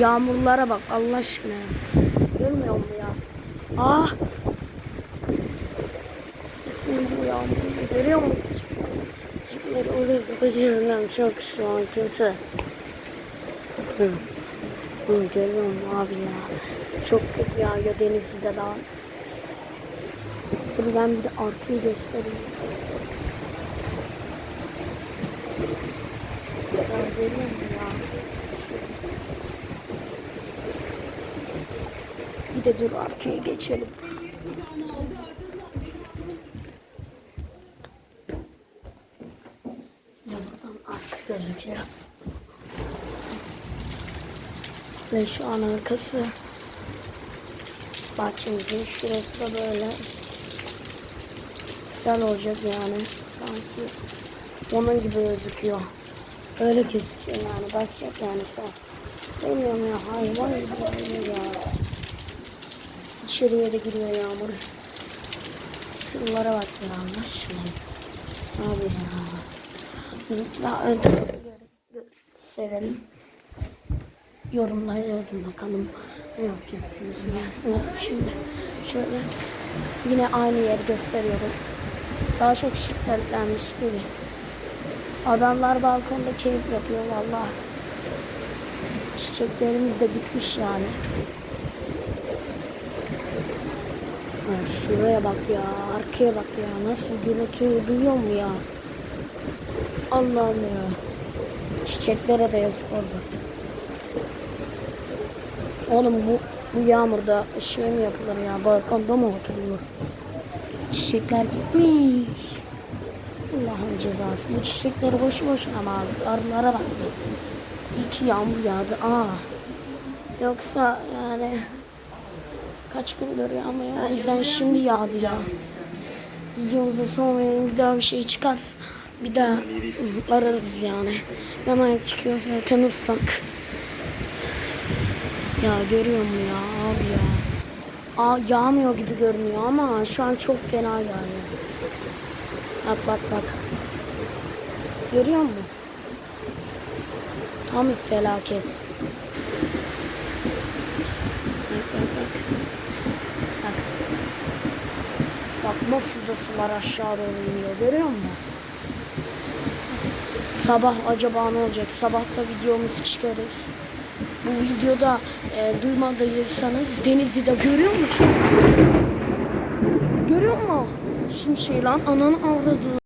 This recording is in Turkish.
Yağmurlara bak Allah aşkına. Görmüyor musun ya? Ah! Sesini bu yağmur. Görüyor musun? Şimdi orası başımdan çok şu an kötü. Hı. Hı, görüyor musun abi ya? Çok kötü yağıyor Denizli'de daha. Dur ben bir de arkayı göstereyim. Ya görüyor musun ya? Bir de dur arkaya geçelim. Arka gözüküyor. Ve şu an arkası bahçemizin şurası da böyle güzel olacak yani sanki onun gibi gözüküyor. Öyle gözüküyor yani basacak yani sen. Bilmiyorum ya hayvan gibi ya. İçeriye de giriyor yağmur. Şunlara bak ya aşkına. Abi ya. Daha ön gösterelim. Yorumlara yazın bakalım. Ne yapacaksınız ya? Şimdi? Şöyle yine aynı yeri gösteriyorum. Daha çok şiddetlenmiş gibi. Adamlar balkonda keyif yapıyor vallahi. Çiçeklerimiz de gitmiş yani. Şuraya bak ya, arkaya bak ya. Nasıl gürültüyü duyuyor mu ya? Allah'ım ya. Çiçeklere de yazık orada. Oğlum bu, bu yağmurda şey mi yapılır ya? Balkonda mı oturulur? Çiçekler gitmiş. Allah'ın cezası. Bu çiçekleri boşu boşuna mı aldık? Arılara bak. İyi yağmur yağdı. Aa. Yoksa yani kaç gündür yağmıyor. O yüzden şimdi yağdı ya. Videomuzda son verelim. Bir daha bir şey çıkar. Bir daha ararız yani. Hemen çıkıyor zaten ıslak. Ya görüyor musun ya abi ya. Aa, yağmıyor gibi görünüyor ama şu an çok fena yağıyor. Bak bak bak. Görüyor musun? Tam felaket. Bak bak bak. Bak. Bak nasıl da sular aşağı doğru iniyor görüyor musun? Sabah acaba ne olacak? Sabah da videomuzu çıkarız. Bu videoda e, duymadıysanız Denizli'de görüyor musun? Görüyor musun? Şimdi şey lan ananı avradı.